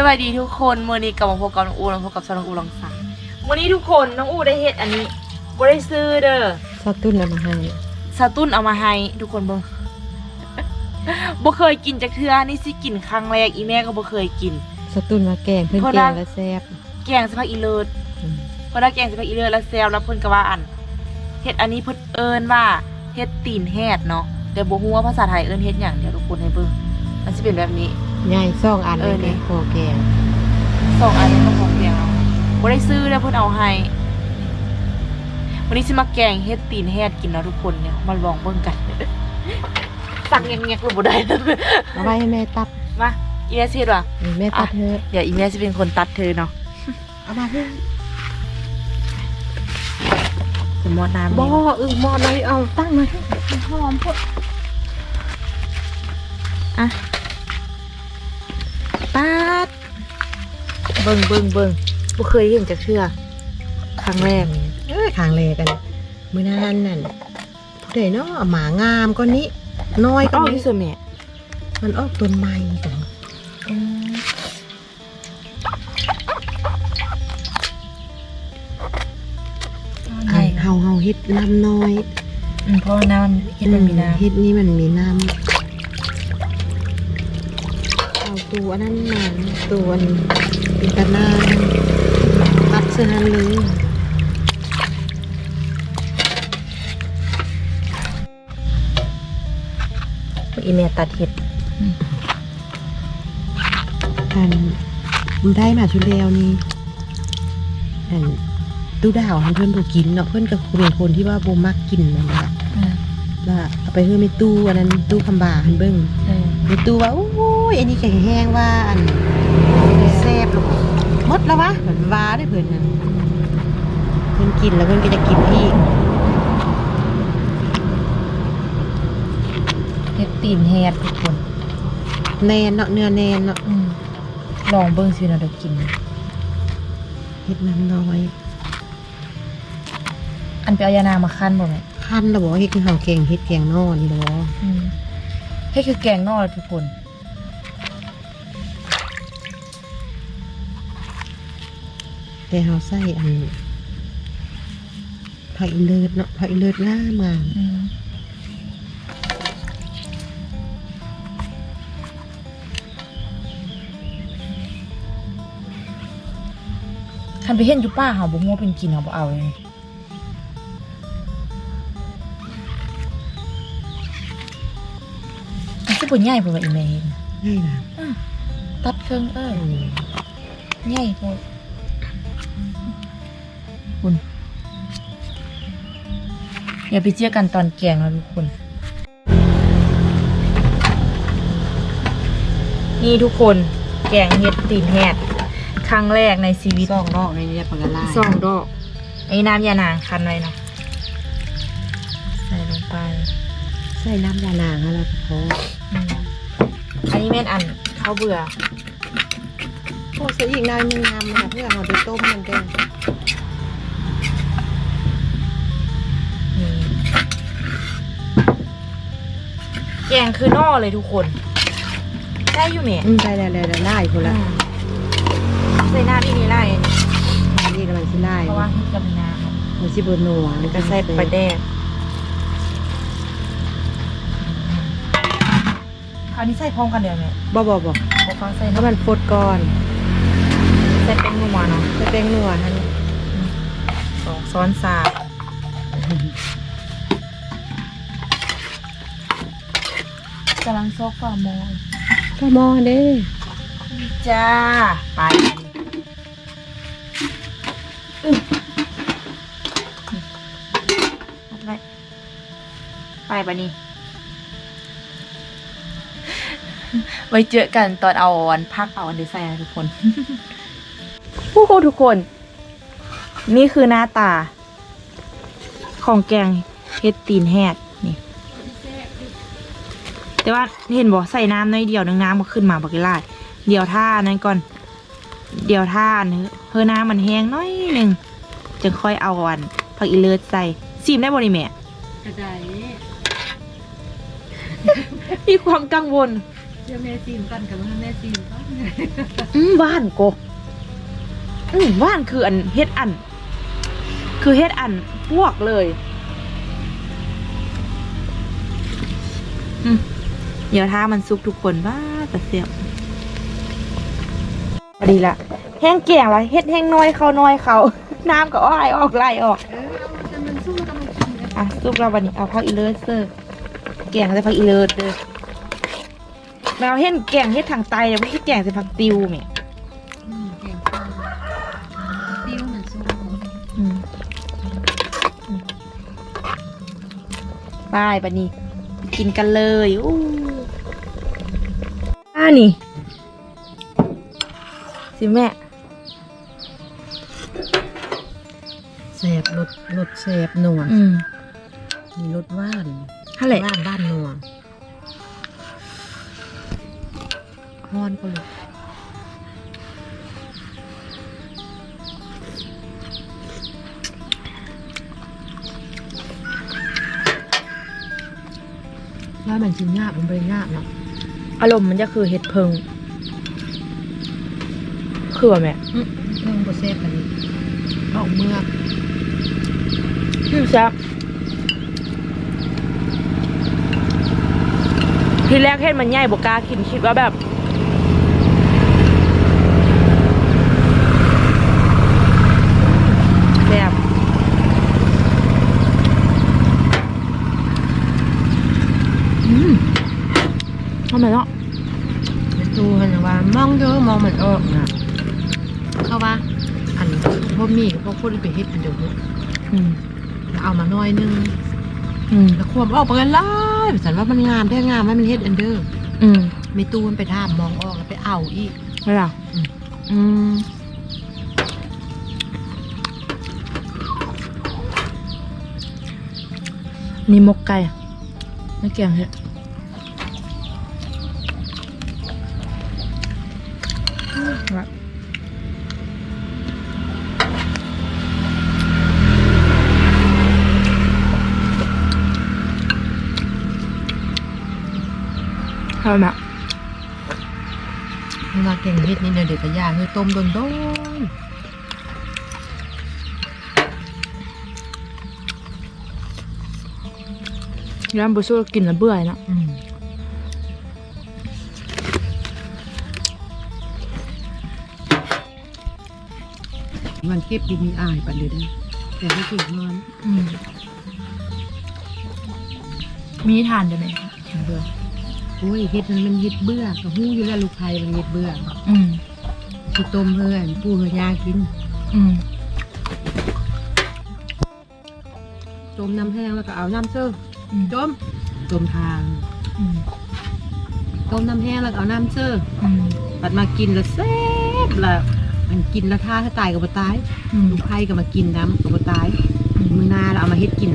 สวัสดีทุกคนมื่อนี้กลับมาพบกับน้องอูน้องพบกับชาวน้องอูลองสังวันนี้ทุกคนน้องอูได้เฮ็ดอันนี้บ่ได้ซื้อเด้อซอสตุ้นเอามาให้สตุ้นเอามาให้ทุกคนเบิ่งบ่เคยกินจากเทื่อนี่สิกินครั้งแรกอีแม่ก็บ่เคยกินซอสตุ้นมาแกงเพื่อนเพราะแกว่างแล้วแซ่บแกงสะพักอีเลิศอืมเพราะได้แกงสะพักอีเลิศแล้วแซวแล้วเพิ่นก็ว่าอันเฮ็ดอันนี้เพิ่นเอิ้นว่าเฮ็ดตีนแฮดเนาะแต่บ่ฮู้ว่าภาษาไทยเอิ้นเฮ็ดหยังเดี๋ยวทุกคนให้เบิ่ง มันสิเป็นแบบนี้ ใหญ่ซ่องอันเออเลยนี่นะพอแกงสองอันนี้ก็ของแกงเอาบ่ได้ซื้อแล้วเพิ่นเอาให้วันนี้สิมาแกงเฮ็ดตีนแฮดกินเนาะทุกคนเนี่ยมาลองเบิ่งกัน สั่งเงียบๆก็บ่ได้นะเอาไว้ให้แม่ตัดมาอีแม่สิเฮ็ดว่ะนี่แม่ตัดเถอะเดี๋ยวอีแม่สิเป็นคนตัดเธอเนาะเอามาเถอะสมมติน้ำบ่นี่เออหมอเลยเอาตั้งมาให้หอมพดอะ ปาดเบิ่งเบิ่งเบิ่งบ่เคยเห็นจักเทื่อครั้งแรกเอ้ยขางเลกันมื้อนั้นนั่นผู้ใดเนาะหมางามก็นี้น้อยก็อ้าวนี้นี่สิแม่มันออกต้นใหม่จังอืมอันเฮาเฮาเฮ็ดน้ำน้อย อืมเพราะว่าน้ำมันเห็ดมันมีน้ำ เฮ็ดนี่มันมีน้ำ ตัวนั้นมาตัวอันเป็นตะนานตัดเสื้อหันเลยอีเมลตัดเห็ดอันได้มาชุดเดียวนี่อันตู้ดาวให้เพื่อนบ่กินเนาะเพื่อนก็เป็นคนที่ว่าบ่มักกินนั่นแหละว่าเอาไปเพื่อไม่ตู้อันนั้นตู้คำบาหันเบิ่งไม่ตู้ว่าโอ้ย อันนี้แข็งแห้งว่าอันแซ่บลูกหมดแล้ววะเหมือนว้าได้เพิ่นนั่นเพิ่นกินแล้วเพิ่นก็จะกินอีกเห็ดตีนแฮดทุกคนแนนเนาะเนื้อแนนเนาะอืมลองเบิ้งสินะเดี๋ยวกินเฮ็ดน้ำน้อยอันไปเอายานางมาคั้นบ่แม่คันแล้วบอกว่าเฮ็ดคือเฮาแกงเฮ็ดแกงนอนี่บ่อืมเฮ็ดคือแกงนอกเลยทุกคน แต่เฮาใส่อันผักอีเลิศเนาะผักอีเลิศงามงามอืมคันไปเห็นอยู่ป้าเฮาบ่ฮู้ว่าเป็นกินเฮาบ่เอาเลยมันสิบ่ใหญ่เพิ่นว่าอีแม่เฮ็ดน่ะง่ายนะตัดเครื่องเอ้ยอืมใหญ่โอย่าไปเจียกันตอนแกงนะทุกคน นี่ทุกคนแกงเห็ดตีนแหดครั้งแรกในชีวิตซองดอกในนี้ปากกาลายสองดอกไอ้น้ำยานางคันไว้เนาะใส่ลงไป ใส่น้ำยานางแล้วก็พออืมอันนี้แม่นอันข้าวเบื่อโอ้ใส่อีกหนายหนึงงามนะเพื่อเอาไปต้มมันได้ แกงคือนอเลยทุกคน ได้อยู่เมียอืมได้แล้วแล้วไล่พุ่นละใส่น้ำอีนี่ไล่นี่กำลังสิไล่เพราะว่าเฮ็ดกับน้ำครับมันสิบ่นัวแล้วก็ใส่ปลาแดกคราวนี้ใส่พร้อมกันเดี๋ยวไหมบ่บ่บ่พอเขาใส่ถ้าน้ำมันฟดก่อนใส่เป็นนัวเนาะใส่แป้งนัวหั่นสองซ้อนสาม ซอกฝ่ามือก็หม้อเด้จ้า ไปอื้อไปไปปะนี่ ไว้เจอกันตอนเอาอันพักเอาอันเดซายนะทุกคน ผู้คนทุกคน นี่คือหน้าตา ของแกงเฮ็ดตีนแฮดนี่ แต่ว่าเห็นบอกใส่น้ำน้อยเดียวนึงน้ำมันขึ้นมาบักไล่เดี๋ยวท่านั้นก่อน เดี๋ยวท่าอันนี้เพื่อน้ำมันแห้งน้อยหนึ่งจึงค่อยเอาอันผักอีเลิศใส่ซีมได้บ่นี่แม่กระไดมีความกังวลเดี๋ยวแม่ซีมกันกับแม่ซีมกันอืมว่านโกอืมว่านคืออันเฮ็ดอัน คือเฮ็ดอันพวกเลย อืม เดี๋ยวถ้ามันซุกทุกคนว่าแต่เสียบพอดีละแห้งแก่งละเฮ็ดแห้งน้อยเขาน้อยเขาน้ำก็อ้อยออกไหลออกเออแต่มันสู้กับมันกินนะอะซุปเราวันนี้เอาผักอีเลิศเซอร์แกงใส่ผักอีเลิศเด้อแมวเห็นแกงเฮ็ดทางไตเลยไม่ใช่แกงใส่ผักติวแหม่อืมแกงส้มติ้วมันสู้อืมอืมไปบัดนี้ไปกินกันเลยอู้อ่า นี่ สิแม่แสบรสรสแสบนัวอืมมีรสหว่านฮัลโหลหว่านบ้านนัวฮอนก็เลยว่ามันชิ้นงาบมันเป็นงาบเนาะ อารมณ์มันจะคือเห็ดเพิง คือว่าแม่อืมเรื่องโปรเซสกันออกเมือกอืมแซ่บทีแรกเห็นมันใหญ่บกล้ากินคิดว่าแบบ แซ่บอืมทำไมเนาะ ดูกันนะว่าม องเยอะมองมันออกนะเข้าว่า อันพวกมีกับพวกคนที่ไปเฮ็ดอันเดียวนี้อืมแล้วเอามาน้อยนึงอืมแล้วควบออกไปกันไล่สันว่ามันงามแท้งามไหมมันเฮ็ดอันเดอร์อืมไม่ตู้มันไปท่ามมองออกแล้วไปเอาอีกไม่หรออืมอืมนี่มกไก่อะไม่เกี่ยงเหร ทำไมอะเวลาเก่งเฮ็ดนี่เดี๋ยวเด็กก็ย่างคือต้มโดนโดนร้านบุชูกินแล้วเบื่อเนาะอืมมันเก็บดีมีอายปันเลยได้แต่ไม่เก็บนอนอืมมีทานได้ไหมคะถึงเบื่อ โอ้ยเฮ็ดมันมันเฮ็ดเบื่อกับหู้อยู่แล้วลูกไผ่มันเฮ็ดเบื่ออืมที่ต้มเพื่อนปูเพื่อยากิน อืมต้มน้ำแห้งแล้วก็เอาน้ำเชื่ออืมต้มต้มทางอืมต้มน้ำแห้งแล้วก็เอาน้ำเชื่ออืมปัดมากินแล้วแซ่บละมันกินแล้วท่าถ้าตายก็บ่ตาย อืมลูกไผ่ก็มากินน้ำก็บ่ตายมือหนาเราเอามาเฮ็ดกิน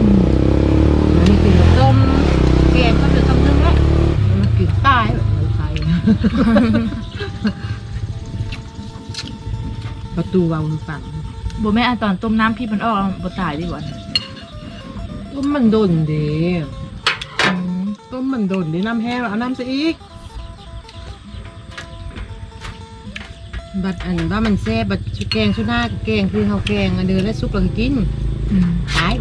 อืม อันนี้เป็นต้มแกงก็จะ ตายแบบลูกไผ่ประตูวางฝั่งบแม่อันตอนต้มน้ำพี่มันออกแล้วบ่ตายดีกว่าต้มมันโดนเด้อืมต้มมันโดนเด้น้ำแห้งแล้วเอาน้ำซะอีก บัดอันว่ามันแซ่บบัดชุแกงชุหน้าแกงคือเฮาแกงอันเดินแล้วซุปแล้วก็กินอืม ตาย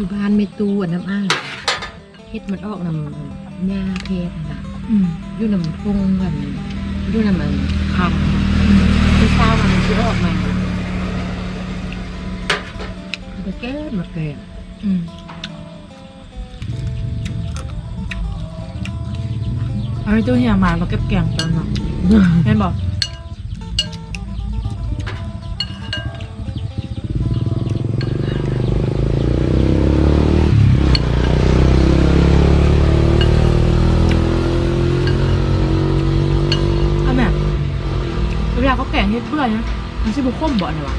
อยู่บ้านไม่ตู้อันน้ำอ้างเฮ็ดมันออกน้ำหญ้าเพชรนะอืมอยู่น้ำพุงกันอยู่น้ำมันพังอืมเช้ามันจะออกมาไปแก้มาแกงอืมเอาให้ตู้เฮียมามาเก็บแกงตอนนั้นเห็นบอก แกงเฮ็ดเพื่อนะมันชื่อบุคมบ่อนี่ยวะ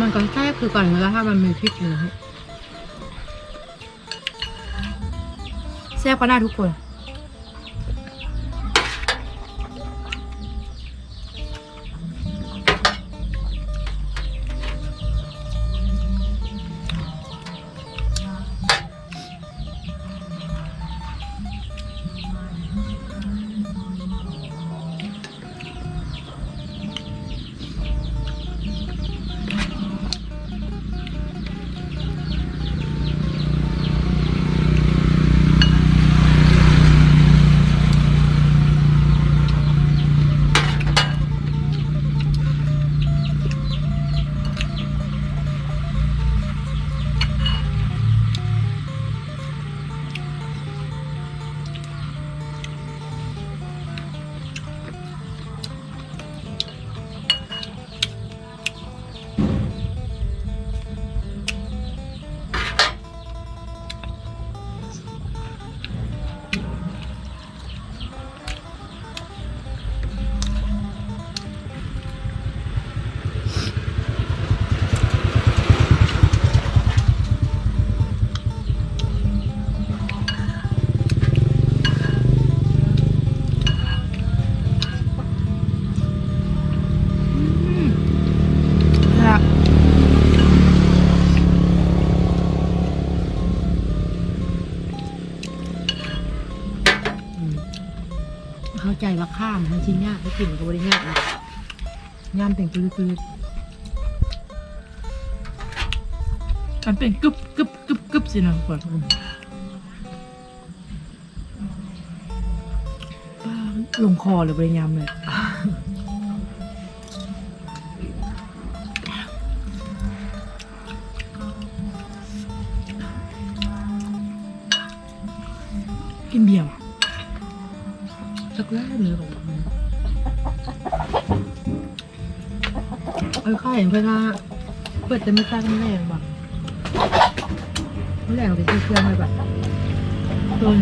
มันก็แค่คือก่อนแล้วถ้ามันมีพริกเลยแซ่บก็น่าทุกคน เข้าใจว่าข้ามมันชิ้นยากไม่กินก็บริยากนะย่ามแต่งปื้อมันเป็นกึบกึบกึบกึบสินะทุกคนลงคอเลยบริยามเลยกินเบียร์ สักแรกเลยบอกว่าเออข้าเห็นเพื่อนว่าเปิดจะไม่ตั้งแรงบ่แรงไปชื่อเครื่องไปแบบโดน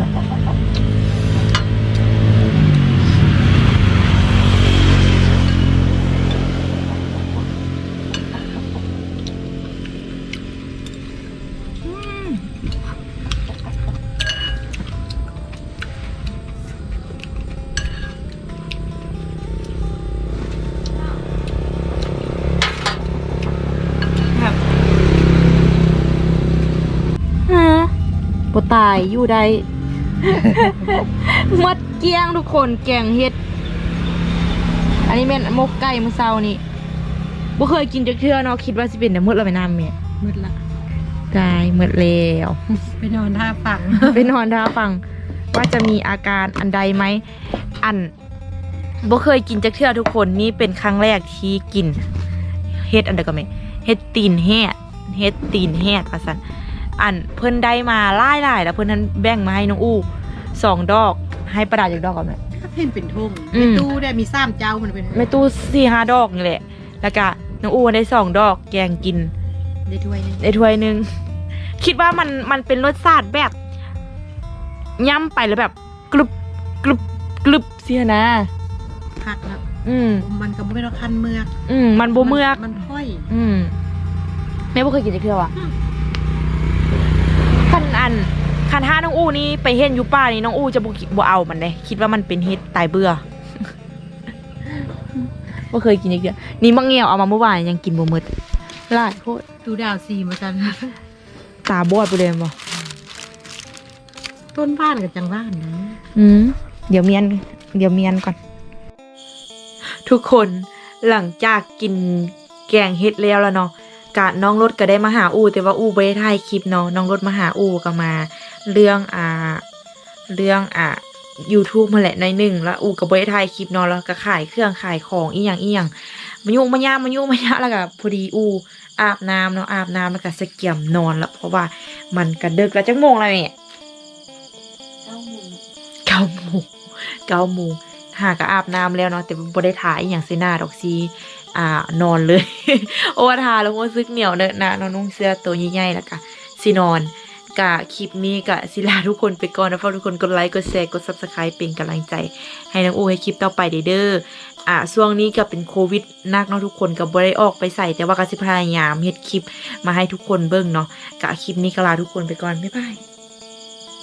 ตายอยู่ได้ หมดเกลี้ยงทุกคนแกงเฮ็ด อันนี้แม่นหมกไก่มื้อเช้านี่บ่เคยกินจักเทื่อเนาะคิดว่าสิเป็นแต่มื้อละไปน้ำแม่มืดละตายหมดแล้วไปนอนท่าฝั่งไปนอนท่าฟังว่าจะมีอาการอันใดไหม อันบ่เคยกินจักเทื่อทุกคนนี่เป็นครั้งแรกที่กินเฮ็ดอันใดก็ไม่เฮ็ดตีนแฮดเฮ็ดตีนแฮดว่าซั่น อันเพิ่นได้มาหลายๆแล้วเพิ่นนั้นแบ่งมาให้น้องอู้สองดอกให้ประดาจากดอกก่อนไหมถ้าเพ่นเป็นทุ่งอืม ในตู้ได้มีซ้ำเจ้ามันเป็นไม่ตู้สี่ห้าดอกนี่แหละ แล้วก็น้องอู้ได้สองดอกแกงกิน ได้ถ้วยหนึงได้ถ้วยหนึ่ง คิดว่ามันมันเป็นรสชาติแบบย่ำไปแล้วแบบกรุบกรุบกรุบเสียนะ ผักนะอืม มันก็ไม่ได้คันเมือกอืม มันบ่เมือก มันค่อย อืมแม่บ่เคยกินจักเทื่อว่ะ อืมคันอันคันห้าน้องอู้นี่ไปเห็นอยู่ป่านี่น้องอู้จะบ่กิบ่เอามันเลยคิดว่ามันเป็นเฮ็ดตายเบื่อบ่เคยกินจักเทื่อนี่มังเงียวเอามาเมื่อวานยังกินบ่หมดหลายโคตรตูดาวซีมาจันตาบอดไปเลยบ่ต้นบ้านกับจังบ้านนะอืมเดี๋ยวเมียน เดี๋ยวเมียนก่อน ทุกคนหลังจากกินแกงเฮ็ดแล้วแล้วเนาะ กะน้องรถก็ได้มาหาอูแต่ว่าอูบ่ได้ถ่ายคลิปเนาะน้องรถมาหาอูก็มา เรื่องอ่าเรื่องอ่า YouTube มาแหละหน่อยหนึงแล้วอูก็บ่ได้ถ่ายคลิปเนาะแล้วก็ขายเครื่องขายของอีหยังอีหยังมายุมาย่ามายุมาย่าแล้วก็พอดีอูอาบน้ำเนาะอาบน้ำแล้วก็สเกียมนอนแล้วเพราะว่ามันก็ดึกแล้วจักโมงแล้วเนี่ยเก้าโมงเก้าโมงเก้าโมงหาก็อาบน้ำแล้วเนาะแต่บ่ได้ถ่ายอหย่างเซนาดอกซี อ่านอนเลย โอ้ว่าทาแล้วรู้สึกเหนียวเนอะนะน้องนุ่งเสื้อตัวใหญ่ๆแล้วก็สินอนกะคลิปนี้กะสิลาทุกคนไปก่อนนะฝากทุกคนกดไลค์กดแชร์กด Subscribe เป็นกำลังใจ ให้น้องอูให้คลิปต่อไปเด้ออะช่วงนี้ก็เป็นโควิดนักเนาะทุกคนก็บ่ได้ออกไปใส่แต่ว่าก็สิพยายามเฮ็ดคลิปมาให้ทุกคนเบิ่งเนาะกะคลิปนี้ก็ลาทุกคนไปก่อนบ๊ายบาย